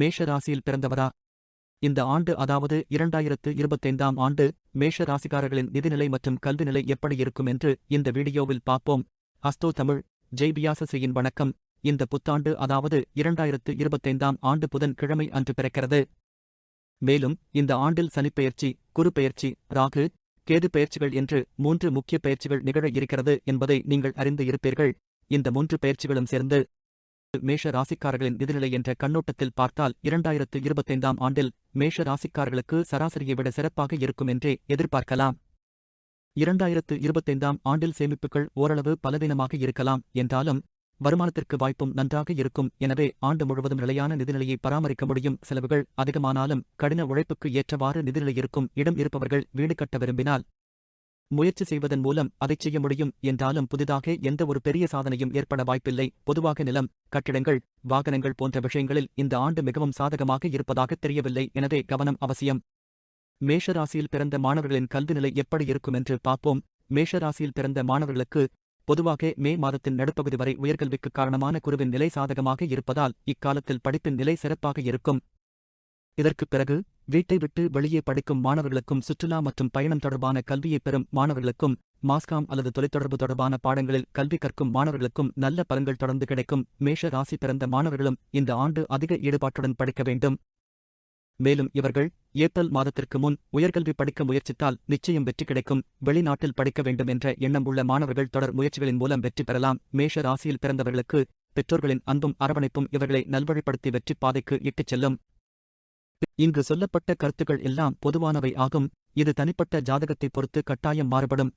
மேஷ ராசியில் பிறந்தவரா? இந்த ஆண்டு அதாவது இரண்டாயிரத்து இருபத்தைந்தாம் ஆண்டு மேஷ ராசிக்காரர்களின் நிதிநிலை மற்றும் கல்வி நிலை எப்படி இருக்கும் என்று இந்த வீடியோவில் பார்ப்போம். அஸ்தோ தமிழ் ஜெய்பியாசசியின் வணக்கம். இந்த புத்தாண்டு அதாவது இரண்டாயிரத்து இருபத்தைந்தாம் ஆண்டு புதன் கிழமை அன்று பிறக்கிறது. மேலும் இந்த ஆண்டில் சனிப்பெயர்ச்சி குரு பெயர்ச்சி ராகு கேது பெயர்ச்சிகள் என்று மூன்று முக்கிய பெயர்ச்சிகள் நிகழ இருக்கிறது என்பதை நீங்கள் அறிந்து இருப்பீர்கள். இந்த மூன்று பெயர்ச்சிகளும் சேர்ந்து மேஷ ராசிக்காரர்களின் நிதிநிலை என்ற கண்ணோட்டத்தில் பார்த்தால் இரண்டாயிரத்து இருபத்தைந்தாம் ஆண்டில் மேஷ ராசிக்காரர்களுக்கு சராசரியை விட சிறப்பாக இருக்கும் என்றே எதிர்பார்க்கலாம். இரண்டாயிரத்து இருபத்தைந்தாம் ஆண்டில் சேமிப்புகள் ஓரளவு பலவீனமாக இருக்கலாம் என்றாலும் வருமானத்திற்கு வாய்ப்பும் நன்றாக இருக்கும். எனவே ஆண்டு முழுவதும் நிலையான நிதிநிலையை பராமரிக்க முடியும். செலவுகள் அதிகமானாலும் கடின உழைப்புக்கு ஏற்றவாறு நிதிநிலை இருக்கும். இடம் இருப்பவர்கள் வீடு கட்ட விரும்பினால் முயற்சி செய்வதன் மூலம் அதைச் செய்ய முடியும் என்றாலும் புதிதாக எந்த ஒரு பெரிய சாதனையும் ஏற்பட வாய்ப்பில்லை. பொதுவாக நிலம் கட்டிடங்கள் வாகனங்கள் போன்ற விஷயங்களில் இந்த ஆண்டு மிகவும் சாதகமாக இருப்பதாக தெரியவில்லை. எனவே கவனம் அவசியம். மேஷ ராசியில் பிறந்த மாணவர்களின் கல்வி நிலை எப்படி இருக்கும் என்று பார்ப்போம். மேஷ ராசியில் பிறந்த மாணவர்களுக்கு பொதுவாக மே மாதத்தின் நடுப்பகுதி வரை உயர்கல்விக்கு காரணமான குருவின் நிலை சாதகமாக இருப்பதால் இக்காலத்தில் படிப்பின் நிலை சிறப்பாக இருக்கும். இதற்குப் பிறகு வீட்டை விட்டு வெளியே படிக்கும் மாணவர்களுக்கும் சுற்றுலா மற்றும் பயணம் தொடர்பான கல்வியை பெறும் மாணவர்களுக்கும் மாஸ்காம் அல்லது தொலைத்தொடர்பு தொடர்பான பாடங்களில் கல்வி கற்கும் மாணவர்களுக்கும் நல்ல பலன்கள் தொடர்ந்து கிடைக்கும் மேஷ ராசி பிறந்த மாணவர்களும் இந்த ஆண்டு அதிக ஈடுபாட்டுடன் படிக்க வேண்டும். மேலும் இவர்கள் ஏப்ரல் மாதத்திற்கு முன் உயர்கல்வி படிக்க முயற்சித்தால் நிச்சயம் வெற்றி கிடைக்கும். வெளிநாட்டில் படிக்க வேண்டும் என்ற எண்ணம் உள்ள மாணவர்கள் தொடர் முயற்சிகளின் மூலம் வெற்றி பெறலாம். மேஷ ராசியில் பிறந்தவர்களுக்கு பெற்றோர்களின் அன்பும் அரவணைப்பும் இவர்களை நல்வழிப்படுத்தி வெற்றி பாதைக்கு இட்டுச் செல்லும். இங்கு சொல்லப்பட்ட கருத்துக்கள் எல்லாம் பொதுவானவை ஆகும். இது தனிப்பட்ட ஜாதகத்தை பொறுத்து கட்டாயம் மாறுபடும்.